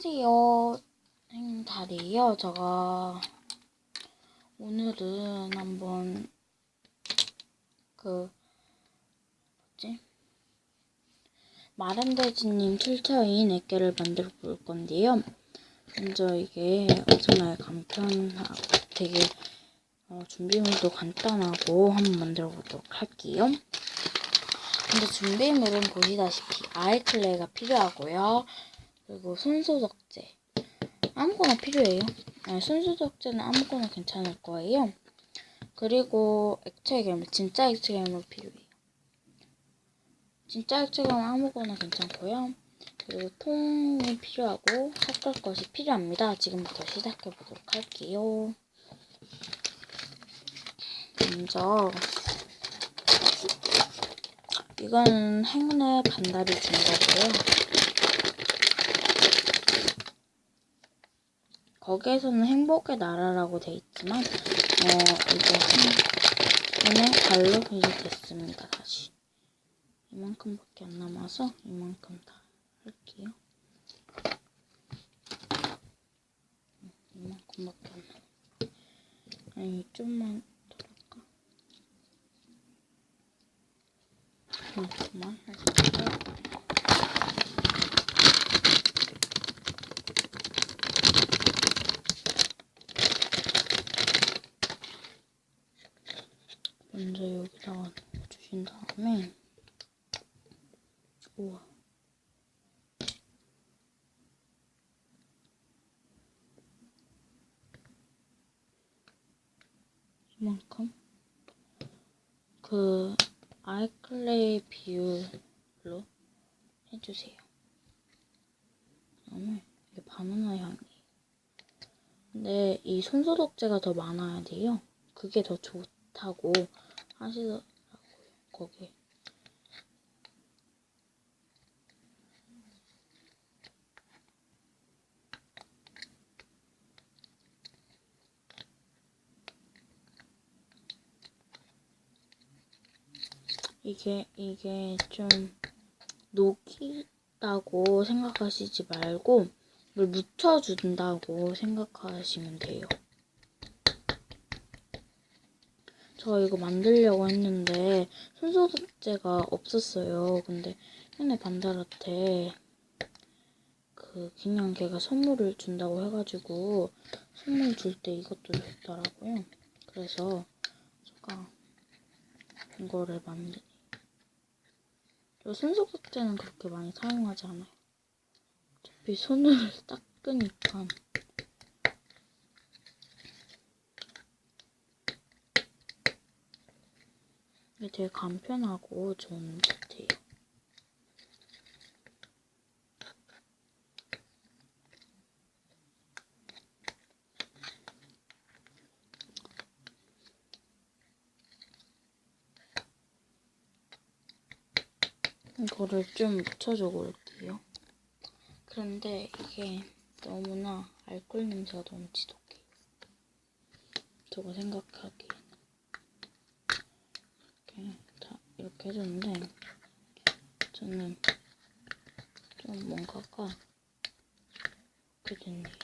안녕하세요. 행달이에요. 제가 오늘은 한번 그 뭐지? 마른돼지님 출처인 액계를 만들어 볼 건데요. 먼저 이게 정말 간편하고 되게 어, 준비물도 간단하고 한번 만들어 보도록 할게요. 근데 준비물은 보시다시피 아이클레이가 필요하고요. 그리고 손소독제. 아무거나 필요해요. 아니, 손소독제는 아무거나 괜찮을 거예요. 그리고 액체 괴물, 진짜 액체 괴물 필요해요. 진짜 액체 괴물 아무거나 괜찮고요. 그리고 통이 필요하고 섞을 것이 필요합니다. 지금부터 시작해 보도록 할게요. 먼저 이거는 행운의 반달이 준 거고요. 거기에서는 행복의 나라라고 돼 있지만 어 이제 행운의 달로 이제 됐습니다. 다시 이만큼밖에 안 남아서 이만큼 다 할게요. 이만큼밖에 안 남아. 아니 좀만 더 할까? 이만큼만 할게요. 먼저 여기다가 주신 다음에 우와 이만큼 그 아이클레이 비율로 해주세요. 그다음에 이게 바나나 향이. 근데 이 손소독제가 더 많아야 돼요. 그게 더 좋다고 하시더라고요. 거기. 이게 이게 좀 녹이다고 생각하시지 말고 이걸 묻혀준다고 생각하시면 돼요. 저 이거 만들려고 했는데 손소독제가 없었어요. 근데 현에 반달한테 그 그냥 걔가 선물을 준다고 해가지고 선물 줄 때 이것도 줬더라고요. 그래서 제가 이거를 만들. 저 손소독제는 그렇게 많이 사용하지 않아요. 어차피 손을 닦으니까. 되게 간편하고 좋은 것 같아요. 이거를 좀 묻혀줘 볼게요. 그런데 이게 너무나 알코올 냄새가 너무 지독해요. 저거 생각하기에는. 이렇게 다 이렇게 해줬는데 저는 좀 뭔가가 이렇게 됐네요.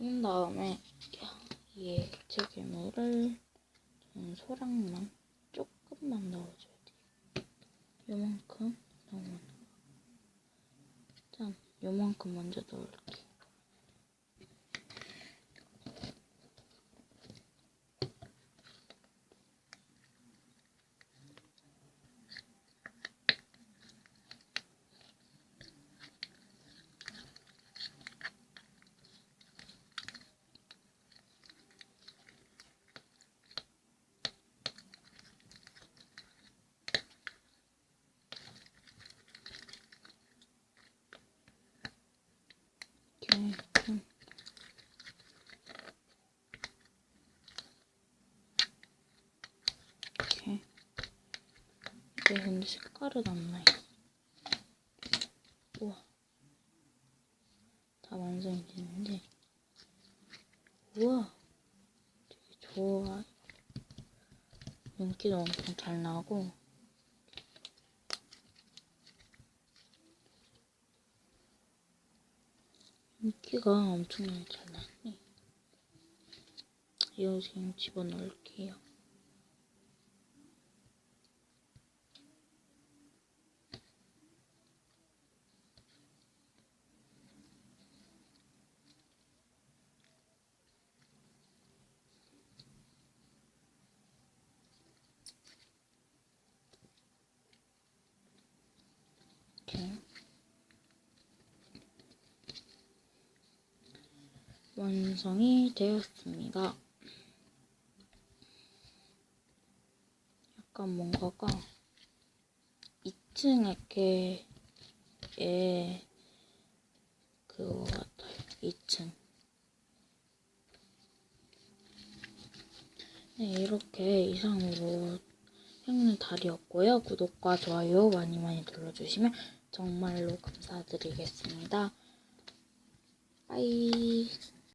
이 다음에 이 액체 괴물을 저는 소량만 조금만 넣어줘요. 요만큼 넣으면 일단 요만큼 먼저 넣을게요. 이렇게 좀 이렇게 이게 근데 색깔은 안 나요. 우와. 다 완성이 됐는데. 우와. 되게 좋아. 윤기도 엄청 잘 나고 인기가 엄청나게 잘 나네. 이거 지금 집어넣을게요. 완성이 되었습니다. 약간 뭔가가 2층에 에 그거 같아요. 2층. 네, 이렇게 이상으로 행운의 달이었고요. 구독과 좋아요 많이 많이 눌러주시면 정말로 감사드리겠습니다. 빠이.